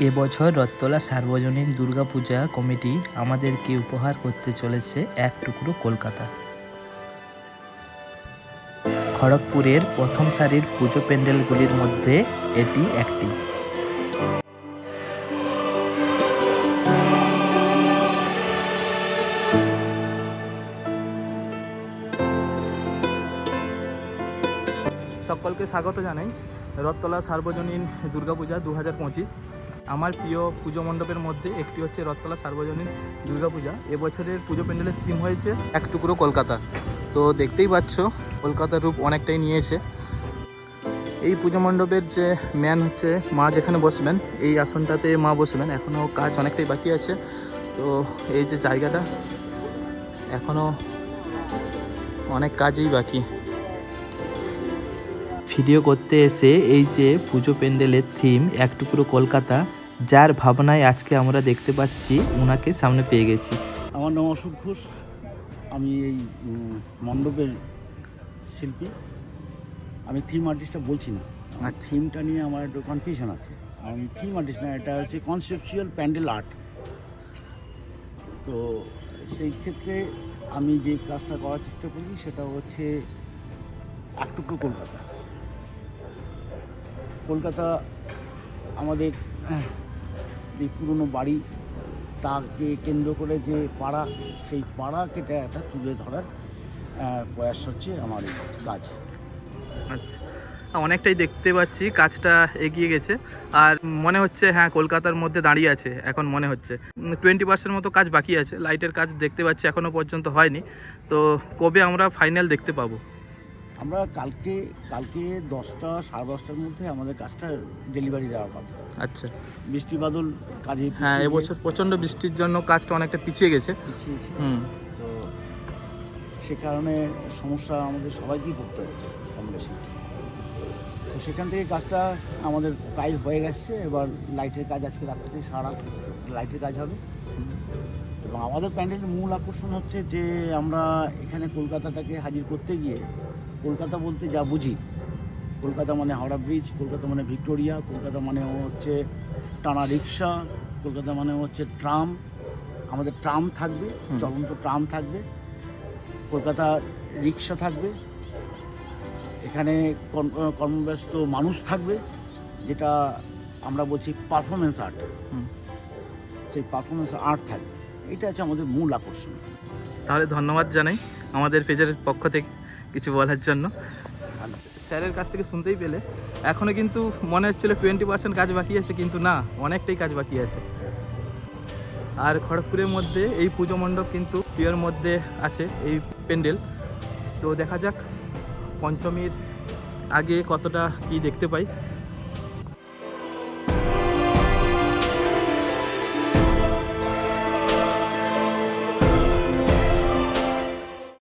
এবছর রথতলা সার্বজনীন দুর্গাপূজা কমিটি আমাদেরকে উপহার করতে চলেছে এক টুকরো কলকাতা। খড়গপুরের প্রথম সারির পুজো প্যান্ডেলগুলির মধ্যে এটি একটি। সকলকে স্বাগত জানাই। রথতলা সার্বজনীন দুর্গাপূজা দু হাজার পঁচিশ। আমার প্রিয় পুজো মণ্ডপের মধ্যে একটি হচ্ছে রথতলা সার্বজনীন দুর্গাপূজা। এবছরের পুজো প্যান্ডেলের থিম হয়েছে এক টুকরো কলকাতা। তো দেখতেই পাচ্ছ কলকাতার রূপ অনেকটাই নিয়েছে। এই পুজো মণ্ডপের যে ম্যান হচ্ছে মা যেখানে বসবেন, এই আসনটাতে মা বসবেন। এখনও কাজ অনেকটাই বাকি আছে। তো এই যে জায়গাটা, এখনও অনেক কাজই বাকি। ভিডিও করতে এসে এই যে পুজো প্যান্ডেলের থিম এক টুকরো কলকাতা যার ভাবনায় আজকে আমরা দেখতে পাচ্ছি ওনাকে সামনে পেয়ে গেছি। আমার নাম অশোক ঘোষ। আমি এই মণ্ডপের শিল্পী। আমি থিম আর্টিস্টটা বলছি না। আচ্ছা। থিমটা নিয়ে আমার একটু কনফিউশন আছে। আমি থিম আর্টিস্ট না এটা হচ্ছে কনসেপচুয়াল প্যান্ডেল আর্ট তো সেই ক্ষেত্রে আমি যে কাজটা করার চেষ্টা করি সেটা হচ্ছে এক টুকরো কলকাতা। কলকাতা আমাদের যে পুরনো বাড়ি, তাকে কেন্দ্র করে যে পাড়া, সেই পাড়াকে একটা তুলে ধরার প্রয়াস হচ্ছে আমার কাজ। আচ্ছা। অনেকটাই দেখতে পাচ্ছি, কাজটা এগিয়ে গেছে। আর মনে হচ্ছে হ্যাঁ কলকাতার মধ্যে দাঁড়িয়ে আছে, এখন মনে হচ্ছে। টোয়েন্টি পার্সেন্ট মতো কাজ বাকি আছে লাইটের কাজ দেখতে পাচ্ছি এখনও পর্যন্ত হয়নি। তো কবে আমরা ফাইনাল দেখতে পাবো? আমরা কালকে কালকে দশটা সাড়ে দশটার মধ্যে আমাদের কাজটা ডেলিভারি দেওয়া পাবো আচ্ছা। বৃষ্টি বাদল কাজে হ্যাঁ এবছর প্রচণ্ড বৃষ্টির জন্য কাজটা অনেকটা পিছিয়ে গেছে। পিছিয়েছে হুম। তো সে কারণে সমস্যা আমাদের সবাইকেই পড়তে হচ্ছে কম বেশি তো সেখান থেকে কাজটা আমাদের প্রায় হয়ে গেছে। এবার লাইটের কাজ আজকে রাত্রে সারা লাইটের কাজ হবে। এবং আমাদের প্যান্ডেলের মূল আকর্ষণ হচ্ছে যে আমরা এখানে কলকাতাটাকে হাজির করতে গিয়ে কলকাতা বলতে যা বুঝি। কলকাতা মানে হাওড়া ব্রিজ কলকাতা মানে ভিক্টোরিয়া কলকাতা মানে হচ্ছে টানা রিক্সা কলকাতা মানে হচ্ছে ট্রাম। আমাদের ট্রাম থাকবে। চলন্ত ট্রাম থাকবে কলকাতা রিক্সা থাকবে এখানে কর্মব্যস্ত মানুষ থাকবে যেটা আমরা বলছি পারফরমেন্স আর্ট হুম। সেই পারফরমেন্স আর্ট থাকবে। এটা হচ্ছে আমাদের মূল আকর্ষণ। তাহলে ধন্যবাদ জানাই আমাদের পেজের পক্ষ থেকে। কিছু বলার জন্য। স্যারের কাছ থেকে শুনতেই পেলে। এখনও কিন্তু মনে হচ্ছিল টোয়েন্টি পার্সেন্ট কাজ বাকি আছে, কিন্তু না, অনেকটাই কাজ বাকি আছে। আর খড়গপুরের মধ্যে এই পুজো মণ্ডপ কিন্তু প্রিয়র মধ্যে আছে, এই প্যান্ডেল। তো দেখা যাক পঞ্চমীর আগে কতটা কি দেখতে পাই।